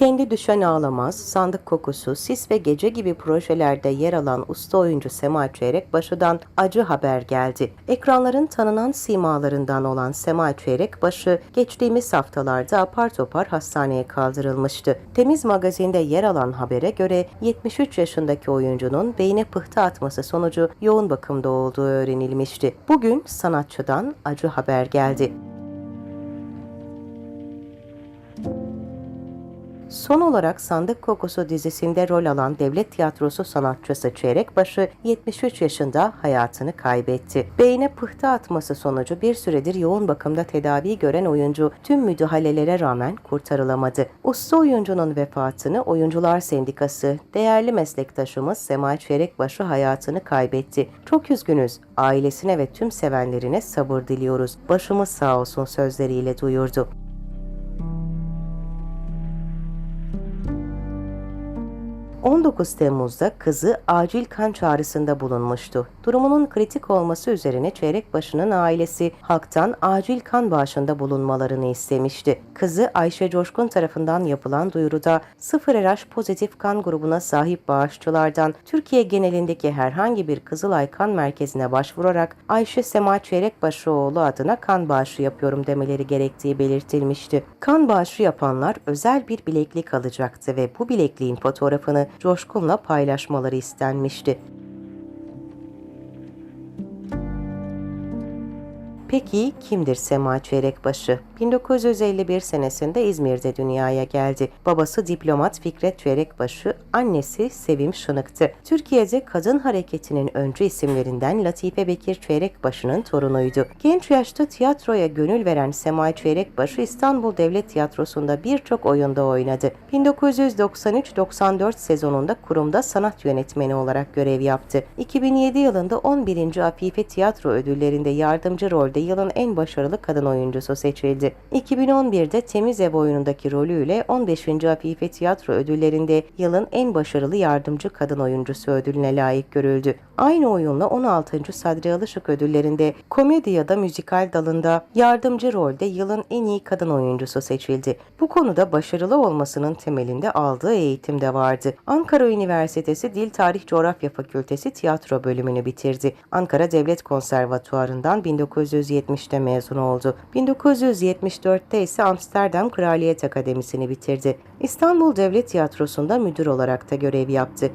Kendi Düşen Ağlamaz, Sandık Kokusu, Sis ve Gece gibi projelerde yer alan usta oyuncu Sema Çeyrekbaşı'dan acı haber geldi. Ekranların tanınan simalarından olan Sema Çeyrekbaşı geçtiğimiz haftalarda apar topar hastaneye kaldırılmıştı. Temiz Magazin'de yer alan habere göre 73 yaşındaki oyuncunun beyne pıhtı atması sonucu yoğun bakımda olduğu öğrenilmişti. Bugün sanatçıdan acı haber geldi. Son olarak Sandık Kokusu dizisinde rol alan devlet tiyatrosu sanatçısı Çeyrekbaşı 73 yaşında hayatını kaybetti. Beyne pıhtı atması sonucu bir süredir yoğun bakımda tedavi gören oyuncu tüm müdahalelere rağmen kurtarılamadı. Usta oyuncunun vefatını Oyuncular Sendikası değerli meslektaşımız Sema Çeyrekbaşı hayatını kaybetti. Çok üzgünüz. Ailesine ve tüm sevenlerine sabır diliyoruz. Başımız sağ olsun sözleriyle duyurdu. ...19 Temmuz'da kızı acil kan çağrısında bulunmuştu. Durumunun kritik olması üzerine Çeyrekbaşı'nın ailesi halktan acil kan bağışında bulunmalarını istemişti. Kızı Ayşe Coşkun tarafından yapılan duyuruda 0 RH pozitif kan grubuna sahip bağışçılardan Türkiye genelindeki herhangi bir Kızılay kan merkezine başvurarak Ayşe Sema Çeyrekbaşıoğlu adına kan bağışı yapıyorum demeleri gerektiği belirtilmişti. Kan bağışı yapanlar özel bir bileklik alacaktı ve bu bilekliğin fotoğrafını Coşkun'la paylaşmaları istenmişti. Peki kimdir Sema Çeyrekbaşı? 1951 senesinde İzmir'de dünyaya geldi. Babası diplomat Fikret Çeyrekbaşı, annesi Sevim Şınık'tı. Türkiye'de kadın hareketinin öncü isimlerinden Latife Bekir Çeyrekbaşı'nın torunuydu. Genç yaşta tiyatroya gönül veren Sema Çeyrekbaşı İstanbul Devlet Tiyatrosu'nda birçok oyunda oynadı. 1993-94 sezonunda kurumda sanat yönetmeni olarak görev yaptı. 2007 yılında 11. Afife Tiyatro Ödülleri'nde yardımcı rolde yılın en başarılı kadın oyuncusu seçildi. 2011'de Temiz Ev oyunundaki rolüyle 15. Afife Tiyatro Ödülleri'nde yılın en başarılı yardımcı kadın oyuncusu ödülüne layık görüldü. Aynı oyunla 16. Sadri Alışık Ödülleri'nde komedi ya da müzikal dalında yardımcı rolde yılın en iyi kadın oyuncusu seçildi. Bu konuda başarılı olmasının temelinde aldığı eğitim de vardı. Ankara Üniversitesi Dil Tarih Coğrafya Fakültesi tiyatro bölümünü bitirdi. Ankara Devlet Konservatuarı'ndan 1970'te mezun oldu. 1974'te ise Amsterdam Kraliyet Akademisi'ni bitirdi. İstanbul Devlet Tiyatrosu'nda müdür olarak da görev yaptı.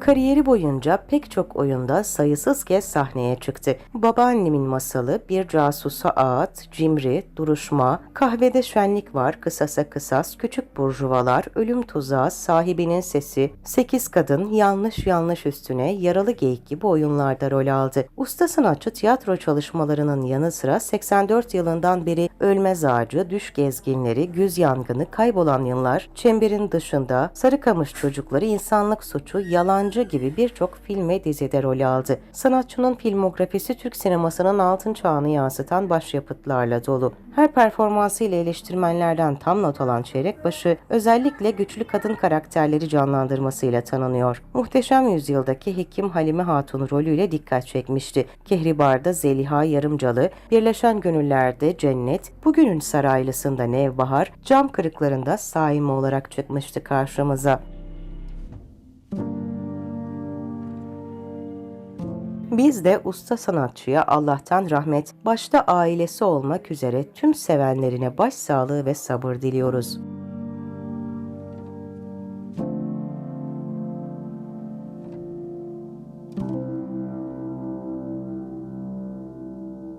Kariyeri boyunca pek çok oyunda sayısız kez sahneye çıktı. Babaannemin masalı, Bir Casusa Ağıt, Cimri, Duruşma, Kahvede Şenlik Var, Kısasa Kısas, Küçük Burjuvalar, Ölüm Tuzağı, Sahibinin Sesi, Sekiz Kadın, Yanlış Yanlış Üstüne, Yaralı Geyik gibi oyunlarda rol aldı. Usta sanatçı tiyatro çalışmalarının yanı sıra 84 yılından beri Ölmez Ağacı, Düş Gezginleri, Güz Yangını, Kaybolan Yıllar, Çemberin Dışında, Sarıkamış Çocukları, İnsanlık Suçu, Yalancı gibi birçok film ve dizide rol aldı. Sanatçının filmografisi Türk sinemasının altın çağını yansıtan başyapıtlarla dolu. Her performansıyla eleştirmenlerden tam not alan Çeyrekbaşı, özellikle güçlü kadın karakterleri canlandırmasıyla tanınıyor. Muhteşem Yüzyıl'daki Hekim Halime Hatun rolüyle dikkat çekmişti. Kehribar'da Zeliha Yarımcalı, Birleşen Gönüller'de Cennet, Bugünün Saraylısı'nda Nevbahar, Cam Kırıkları'nda Saime olarak çıkmıştı karşımıza. Biz de usta sanatçıya Allah'tan rahmet, başta ailesi olmak üzere tüm sevenlerine başsağlığı ve sabır diliyoruz.